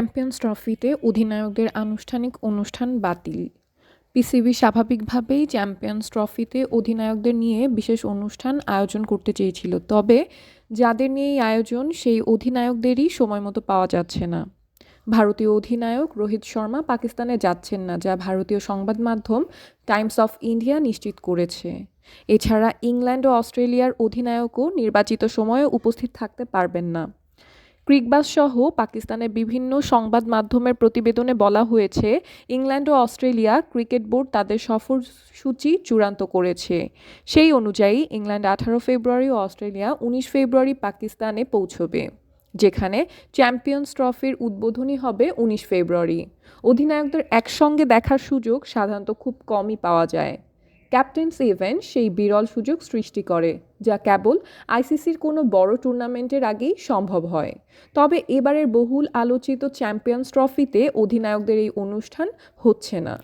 Champions ট্রফিতে অধিনায়কদের আনুষ্ঠানিক অনুষ্ঠান বাতিল। পিসিবি স্বাভাবিকভাবেই চ্যাম্পিয়ন্স ট্রফিতে অধিনায়কদের নিয়ে বিশেষ অনুষ্ঠান আয়োজন করতে চেয়েছিল। তবে যাদের নিয়ে আয়োজন, সেই অধিনায়কদেরই সময় মতো পাওয়া যাচ্ছে না। ভারতীয় অধিনায়ক রোহিত শর্মা পাকিস্তানে যাচ্ছেন না, যা ভারতীয় সংবাদ মাধ্যম টাইমস অফ ইন্ডিয়া নিশ্চিত করেছে। এছাড়া ইংল্যান্ড ও অস্ট্রেলিয়ার অধিনায়কও নির্বাচিত সময়ে উপস্থিত থাকতে পারবেন না। ক্রিকবাস সহ পাকিস্তানের বিভিন্ন সংবাদ মাধ্যমের প্রতিবেদনে বলা হয়েছে, ইংল্যান্ড ও অস্ট্রেলিয়া ক্রিকেট বোর্ড তাদের সফরসূচি চূড়ান্ত করেছে। সেই অনুযায়ী, ইংল্যান্ড আঠারো ফেব্রুয়ারি ও অস্ট্রেলিয়া উনিশ ফেব্রুয়ারি পাকিস্তানে পৌঁছবে, যেখানে চ্যাম্পিয়ন্স ট্রফির উদ্বোধনী হবে উনিশ ফেব্রুয়ারি। অধিনায়কদের একসঙ্গে দেখার সুযোগ সাধারণত খুব কমই পাওয়া যায়। ক্যাপ্টেন্স ইভেন্ট সেই বিরল সুযোগ সৃষ্টি করে, যা কেবল আইসিসির কোনো বড় টুর্নামেন্টের আগেই সম্ভব হয়। তবে এবারের বহুল আলোচিত চ্যাম্পিয়ন্স ট্রফিতে অধিনায়কদের এই অনুষ্ঠান হচ্ছে না।